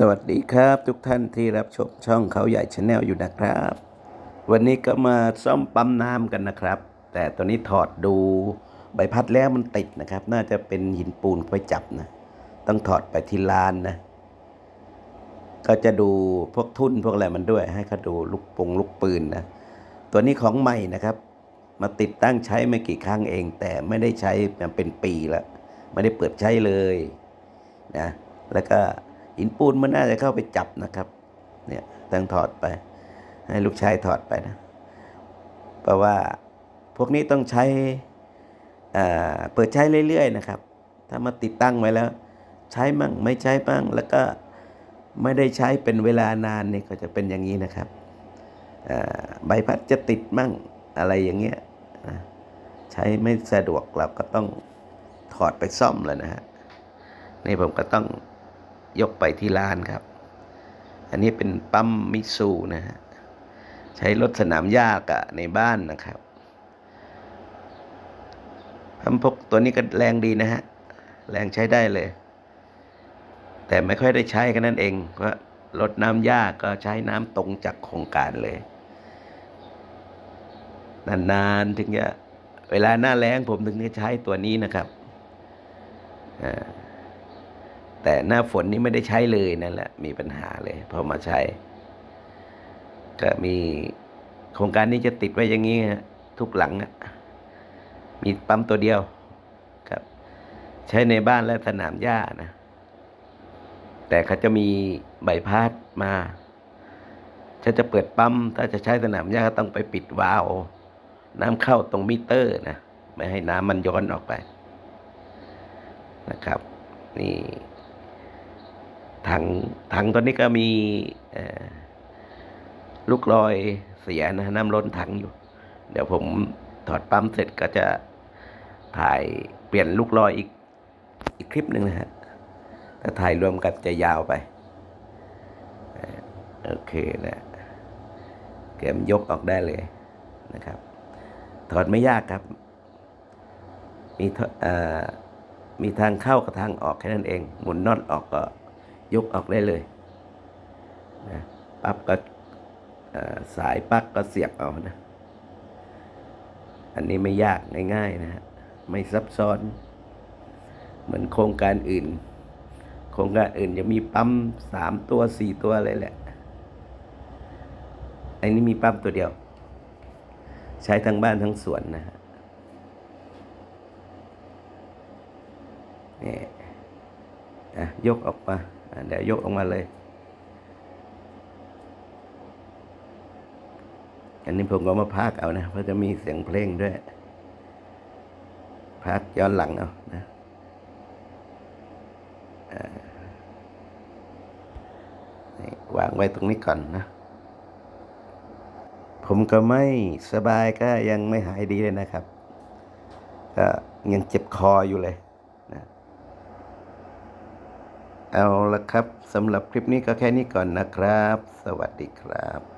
สวัสดีครับทุกท่านที่รับชมช่องเขาใหญ่ชาแนลอยู่นะครับ วันนี้ก็มาซ่อมปั๊มน้ำกันนะครับ แต่ตอนนี้ถอดดูใบพัดแล้วมันติดนะครับ น่าจะเป็นหินปูนไปจับนะ ต้องถอดไปที่ลานนะ ก็จะดูพวกทุ่นพวกอะไรมันด้วย ให้เขาดูลูกปงลูกปืนนะ ตัวนี้ของใหม่นะครับ มาติดตั้งใช้ไม่กี่ครั้งเอง แต่ไม่ได้ใช้มาเป็นปีแล้วไม่ได้เปิดใช้เลยนะ แล้วก็ หินปูนมันน่าจะเข้าไปจับนะครับเนี่ยต้องถอดไป ให้ลูกชายถอดไปนะเพราะว่าพวกนี้ต้องใช้เปิดใช้เรื่อยๆนะครับ ถ้ามาติดตั้งไว้แล้ว ใช้มั่งไม่ใช้มั่งแล้วก็ไม่ได้ใช้เป็นเวลานานนี่ก็จะเป็นอย่างนี้นะครับใบพัดจะติดมั่งอะไรอย่างเงี้ยใช้ไม่สะดวกเราก็ต้องถอดไปซ่อมแล้วนะฮะนี่ผมก็ต้อง ยกไปที่ร้านครับ อันนี้เป็นปั๊มมิตซูนะฮะใช้รถสนามหญ้ากะในบ้านนะครับพัมพกตัวนี้ก็แรงดีนะฮะ แรงใช้ได้เลย แต่ไม่ค่อยได้ใช้กันนั่นเองเพราะรถน้ำหญ้าก็ใช้น้ำตรงจากโครงการเลย นานๆถึงจะเวลาหน้าแล้งผมถึงจะใช้ตัวนี้นะครับอ่า แต่หน้าฝนนี่ไม่ได้ใช้เลยนั่นแหละ มีปัญหาเลยพอมาใช้ ก็มีโครงการนี้จะติดไว้อย่างนี้ทุกหลังมีปั๊มตัวเดียวครับ ใช้ในบ้านและสนามหญ้านะ แต่เขาจะมีใบพัดมาถ้าจะเปิดปั๊มถ้าจะใช้สนามหญ้าต้องไปปิดวาล์วน้ำเข้าตรงมิเตอร์นะไม่ให้น้ำมันย้อนออกไปนะครับ นี่ ถังถังตัวนี้ก็มีลูกลอยเสียนะน้ำล้นถังอยู่ เดี๋ยวผมถอดปั๊มเสร็จก็จะถ่ายเปลี่ยนลูกลอยอีกอีกคลิปหนึ่งนะฮะถ้าถ่ายรวมกันจะยาวไปโอเคนะเกมยกออกได้เลยนะครับ ถอดไม่ยากครับ มีท่อมีทางเข้ากับทางออกแค่นั้นเอง หมุนน็อตออกก็ ยกออกได้เลยนะปั๊บก็สายปลั๊กก็เสียบเอานะ อันนี้ไม่ยากง่ายๆนะฮะไม่ซับซ้อน เหมือนโครงการอื่น โครงการอื่นจะมีปั๊มสามตัวสี่ตัวอะไรแหละ อันนี้มีปั๊มตัวเดียว ใช้ทั้งบ้านทั้งสวนนะฮะนี่อะยกออกมา เดี๋ยวยกออกมาเลย อันนี้ผมก็มาพากเอานะ เพราะจะมีเสียงเพลงด้วย พากย้อนหลังเอานะวางไว้ตรงนี้ก่อนนะ ผมก็ไม่สบายก็ยังไม่หายดีเลยนะครับ ก็ยังเจ็บคออยู่เลยนะ เอาละครับสำหรับคลิปนี้ก็แค่นี้ก่อนนะครับ สวัสดีครับ